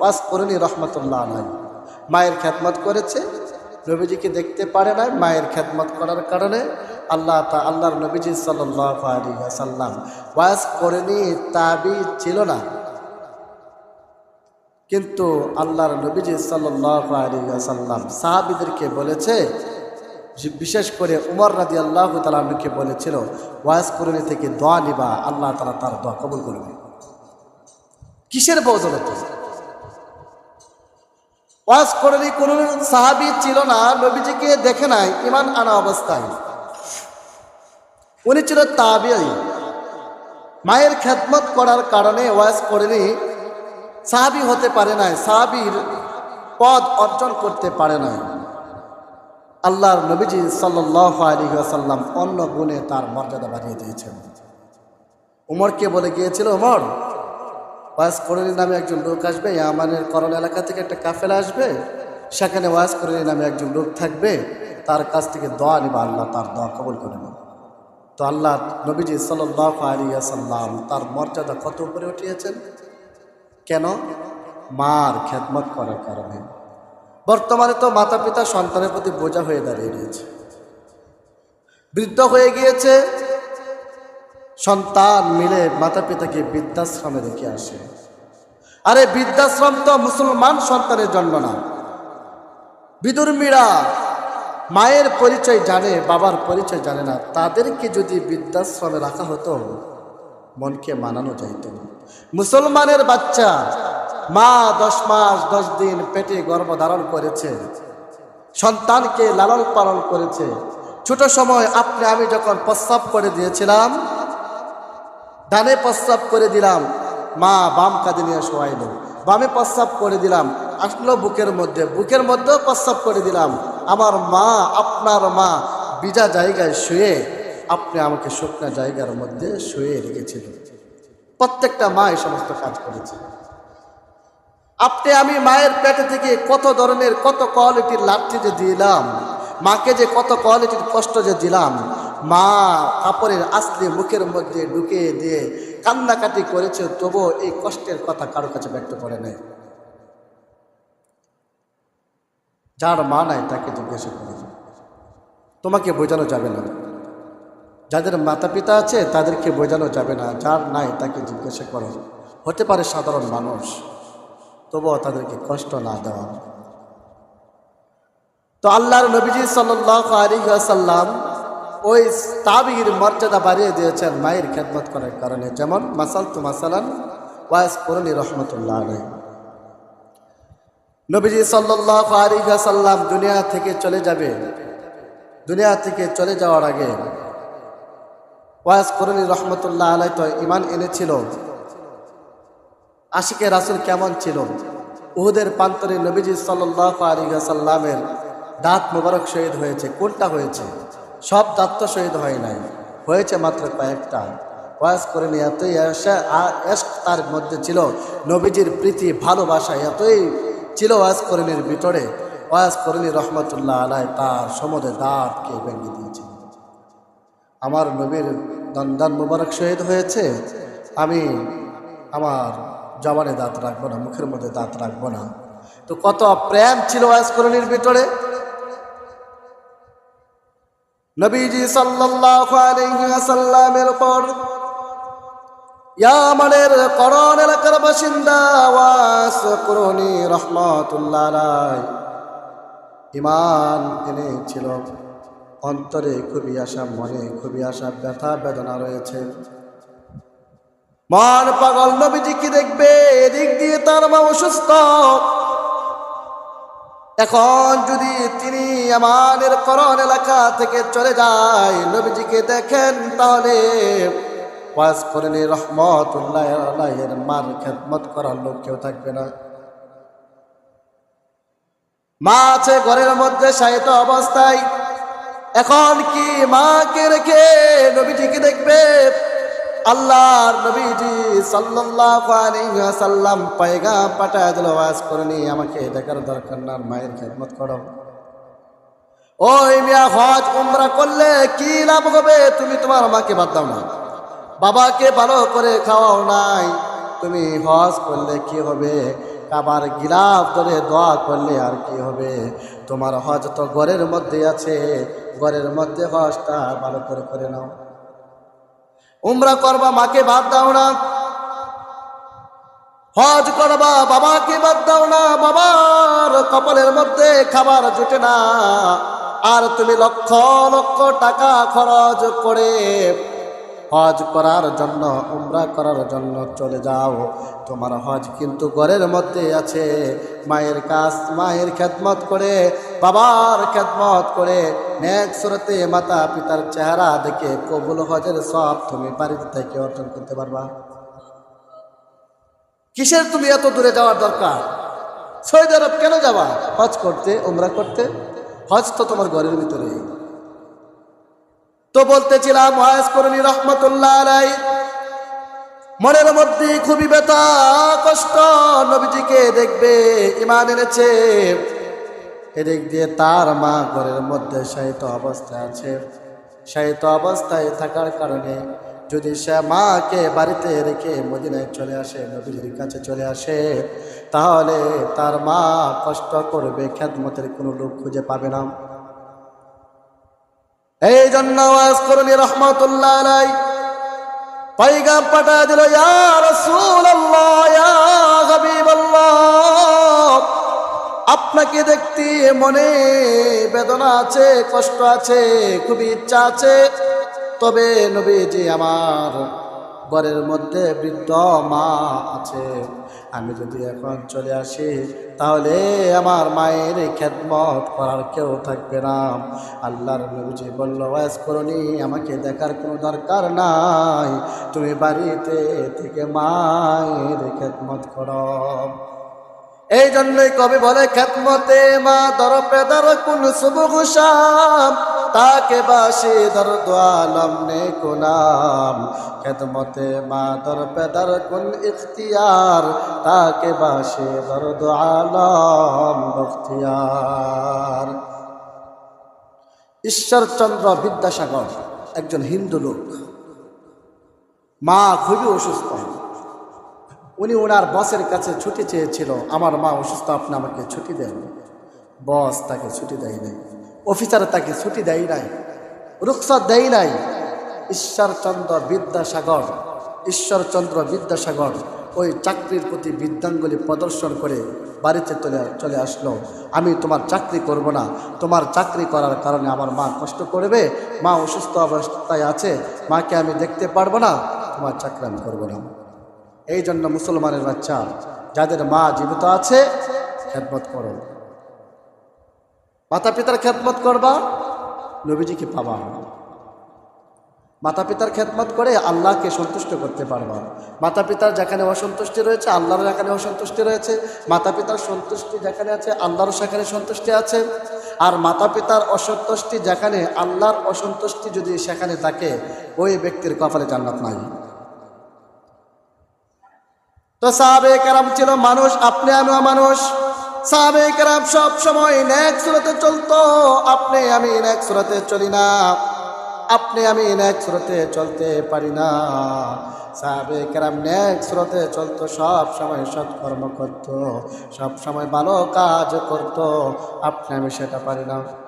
ওয়াজ করেনি, রহমতুল্লাহ আলাই মায়ের খ্যাতমত করেছে, নবীজিকে দেখতে পারে না মায়ের খ্যাতমত করার কারণে আল্লাহ তা, আল্লাহর নবীজি সাল্লাম ওয়াজ করেনি, তাবি ছিল না। কিন্তু আল্লাহর নবীজি সাল্লাম সাহাবিদেরকে বলেছে বিশেষ করে উমর রাজি আল্লাহ তালকে বলেছিল, ওয়াজ করণী থেকে দোয়া নিবা, আল্লাহ তালা তার দোয়া কবুল করবে। কিসের বদলতে ওয়াজ করণী কোন সাহাবি ছিল না, নবীজিকে দেখে নাই, ইমান আনা অবস্থায়। উনি ছিল তাবিয়াই মায়ের খেদমত করার কারণে ওয়াজ করেনি সাহাবি হতে পারে নাই, সাহাবির পদ অর্জন করতে পারে নাই। আল্লাহর নবীজি সাল্লাহ আলী আসাল্লাম অন্য গুণে তার মর্যাদা বাড়িয়ে দিয়েছেন। উমরকে বলে গিয়েছিল, উমর ওয়াজ করেনি নামে একজন লোক আসবে আমানের করণ এলাকা থেকে একটা কাফেলা আসবে, সেখানে ওয়াজ করেনি নামে একজন লোক থাকবে, তার কাছ থেকে দোয়া নিবা, আল্লাহ তার দোয়া কবল করে নেবে। তো আল্লাহ নবীজি সাল্লাহ আলী আসাল্লাম তার মর্যাদা কত উপরে উঠিয়েছেন? কেন? মার খেদমত করার কারণে। বর্তমানে তো মাতা পিতা সন্তানের প্রতি বোঝা হয়ে দাঁড়িয়ে রয়েছে। বৃদ্ধ হয়ে গিয়েছে সন্তান মিলে মাতা পিতাকে বৃদ্ধাশ্রমে রেখে আসে। আরে বৃদ্ধাশ্রম তো মুসলমান সন্তানের জন্ম না। বিদুর্মীরা মায়ের পরিচয় জানে, বাবার পরিচয় জানে না। তাদেরকে যদি বৃদ্ধাশ্রমে রাখা হতো, মনকে মানানো যাইত মুসলমানের বাচ্চা মা দশ মাস, দশ দিন পেটে গর্ভ ধারণ করেছে, সন্তানকে লালন পালন করেছে। ছোট সময় আপনি, আমি যখন প্রস্রাব করে দিয়েছিলাম ডানে প্রস্রাব করে দিলাম। মা, বাম কাঁধে নিয়ে শোয়াইল বামে প্রস্রাব করে দিলাম। আসলো বুকের মধ্যে। বুকের মধ্যেও প্রস্রাব করে দিলাম। আমার মা, আপনার মা বিজা জায়গায় শুয়ে আপনি আমাকে শুকনা জায়গার মধ্যে শুয়ে রেখেছিলেন। প্রত্যেকটা মা এই সমস্ত কাজ করেছে। আপনি আমি মায়ের পেটে থেকে কত ধরনের, কত কোয়ালিটির লাঠি যে দিলাম, মাকে যে কত কোয়ালিটির কষ্ট যে দিলাম মা কাপড়ের আসলে মুখের মধ্যে ঢুকে দিয়ে কান্নাকাটি করেছে, তবুও এই কষ্টের কথা কারও কাছে ব্যক্ত করে নেয় যার মা নাই, তাকে জিজ্ঞাসা করে তোমাকে বোঝানো যাবে না। যাদের মাতা পিতা আছে, তাদেরকে বোঝানো যাবে না। যার নাই, তাকে জিজ্ঞাসা করো। হতে পারে সাধারণ মানুষ, তবুও তাদেরকে কষ্ট না দেওয়া। তো আল্লাহর নবীজি সাল্লাহ আলী ওই তাবির মর্যাদা বাড়িয়ে দিয়েছেন মায়ের খেদমত করার কারণে। যেমন মাসাল তু মাসালান ওয়াস করণী রহমতুল্লাহ আলী নবীজি সাল্লাহ আলী আসাল্লাম দুনিয়া থেকে চলে যাবে। দুনিয়া থেকে চলে যাওয়ার আগে ওয়াস করণী রহমতুল্লাহ আলাই তো ইমান এনেছিল। আশিকে রাসুল কেমন ছিল? উহুদের প্রান্তরে নবীজি সাল্লাহ আলী সাল্লামের দাঁত মোবারক শহীদ হয়েছে। কোনটা হয়েছে? সব দাঁত তো শহীদ হয় নাই। হয়েছে মাত্র কয়েকটা। ওয়াজ করে নিয়ে এতই তার মধ্যে ছিল। নবীজির প্রীতি, ভালোবাসা এতই ছিল ওয়াজ করিনীর ভিতরে। ওয়াজ করিনী রহমতুল্লাহ আলাই তার সমুদ্রে দাঁতকে ভেঙে দিয়েছে। আমার নবীর দন্দান মুবারক শহীদ হয়েছে। আমি আমার জবানে দাঁত রাখব না, মুখের মধ্যে দাঁত রাখব না। তো কত প্রেম ছিল ওয়াসকরণীর ভিতরে। নবীজি সাল্লামের উপর ইয়ামানের করণ এলাকার বাসিন্দা, ওয়াস করণী রহমতুল্লাহ ইমান এনেছিল অন্তরে খুবই আশা, মনে খুবই আশা, ব্যথা, বেদনা রয়েছে। মান পাগল নবীজি কি দেখবে? এদিক দিয়ে তার মা অসুস্থ। এখন যদি তিনি আমাদের করণ এলাকা থেকে চলে যায়, নবীজিকে দেখেন তাহলে করেন মার খেদমত করার লোক কেউ থাকবে না। মা আছে ঘরের মধ্যে সাহিত্য অবস্থায়। এখন কি মাকে রেখে নবীজিকে দেখবে? আল্লাহর নবীজি সাল্লাল্লাহু আলাইহি পাঠায় দিল, ওয়াজ আমাকে দেখার দরকার না মায়ের খেদমত করো। ওই মিয়া হজ উমরা করলে কি লাভ হবে? তুমি তোমার মাকে বাদ দাও না। বাবাকে ভালো করে খাওয়াও নাই। তুমি হজ করলে কি হবে? কাবার গিলাফ ধরে দোয়া করলে আর কি হবে? তোমার হজ তো ঘরের মধ্যে আছে। ঘরের মধ্যে হজটা ভালো করে করে নাও। উমরা করবা, মাকে বাদ দাও না। হজ করবা, বাবাকে বাদ দাও না, বাবার কপালের মধ্যে খাবার জুটে না। আর তুমি লক্ষ লক্ষ টাকা খরচ করে হজ করার জন্য, উমরা করার জন্য চলে যাও। তোমার হজ কিন্তু ঘরের মধ্যে আছে। মায়ের কাজ, মায়ের খেদমত করে, বাবার খেদমত করে, নেক সুরতে মাতা পিতার চেহারা দেখে কবুল হজের সব তুমি বাড়িতে থেকে অর্জন করতে পারবা। কিসের তুমি এত দূরে যাওয়ার দরকার? সৌদি আরব কেন যাবা? হজ করতে ওমরা করতে? হজ তো তোমার ঘরের ভিতরে। তো বলতেছিলাম ওয়াজ করণী রহমতুল্লাহ আলাই মনের মধ্যে খুবই ব্যথা, কষ্ট, নবীজিকে দেখবে ইমান এনেছে। এদিক দিয়ে তার মা ঘরের মধ্যে শায়িত অবস্থায় আছে। শায়িত অবস্থায় থাকার কারণে যদি সে মাকে বাড়িতে রেখে মদিনায় চলে আসে, নবীজির কাছে চলে আসে, তাহলে তার মা কষ্ট করবে খ্যাতমতের কোনো লোক খুঁজে পাবে না। এই জন্য আওয়াজ করুন, রহমতুল্লাহ আলাই পাইগাম পাঠা দিল আপনাকে দেখতে মনে বেদনা আছে, কষ্ট আছে, খুবই ইচ্ছা আছে। তবে নবীজি আমার বরের মধ্যে বৃদ্ধ মা আছে। আমি যদি এখন চলে আসি, তাহলে আমার মায়ের খেদমত করার কেউ থাকবে না। আল্লাহর নবীজি বলল, ওয়াজ করনি, আমাকে দেখার কোনো দরকার নাই। তুমি বাড়িতে থেকে মায়ের খেদমত করো। এই জন্যই কবি বলে খেতমতে মা দর পেদার কোন শুভ ঘুষাম তাকে বাসি দর দোয়ালম নে কোনাম খেদমতে মা দর পেদার কোন ইখতিয়ার, তাকে বাসি দর দোয়ালম বখতিয়ার। ঈশ্বরচন্দ্র বিদ্যাসাগর একজন হিন্দু লোক। মা খুবই অসুস্থ। উনি ওনার বসের কাছে ছুটি চেয়েছিল। আমার মা অসুস্থ, আপনি আমাকে ছুটি দেন বস তাকে ছুটি দেয় নাই। অফিসার তাকে ছুটি দেয় নাই। রুখসত দেয় নাই। ঈশ্বরচন্দ্র বিদ্যাসাগর ঈশ্বরচন্দ্র বিদ্যাসাগর ওই চাকরির প্রতি বিদ্যাঙ্গুলি প্রদর্শন করে বাড়িতে চলে চলে আসলো। আমি তোমার চাকরি করব না। তোমার চাকরি করার কারণে আমার মা কষ্ট করবে। মা অসুস্থ অবস্থায় আছে। মাকে আমি দেখতে পারব না। তোমার চাকরি আমি করব না। এই জন্য মুসলমানের বাচ্চা, যাদের মা জীবিত আছে, খেদমত করো। মাতা পিতার খেদমত করবা, নবীজিকে পাবা। মাতা পিতার খেদমত করে আল্লাহকে সন্তুষ্ট করতে পারবা। মাতা পিতার যেখানে অসন্তুষ্টি রয়েছে, আল্লাহর যেখানে অসন্তুষ্টি রয়েছে মাতা পিতার সন্তুষ্টি যেখানে আছে, আল্লাহর সেখানে সন্তুষ্টি আছে। আর মাতা পিতার অসন্তুষ্টি যেখানে, আল্লাহর অসন্তুষ্টি যদি সেখানে থাকে, ওই ব্যক্তির কপালে জান্নাত নাই। তো সাহাবে কেরাম ছিল মানুষ, আপনি আমিও মানুষ। সাহাবে কেরাম সব সময় ন্যাক সুরতে চলতো, আপনি আমি ন্যাক সুরতে চলি না। আপনি আমি ন্যাক সুরতে চলতে পারি না। সাহাবে কেরাম ন্যাক স্রোতে চলতো, সব সময় সৎকর্ম করতো, সব সময় ভালো কাজ করতো, আপনি আমি সেটা পারি না।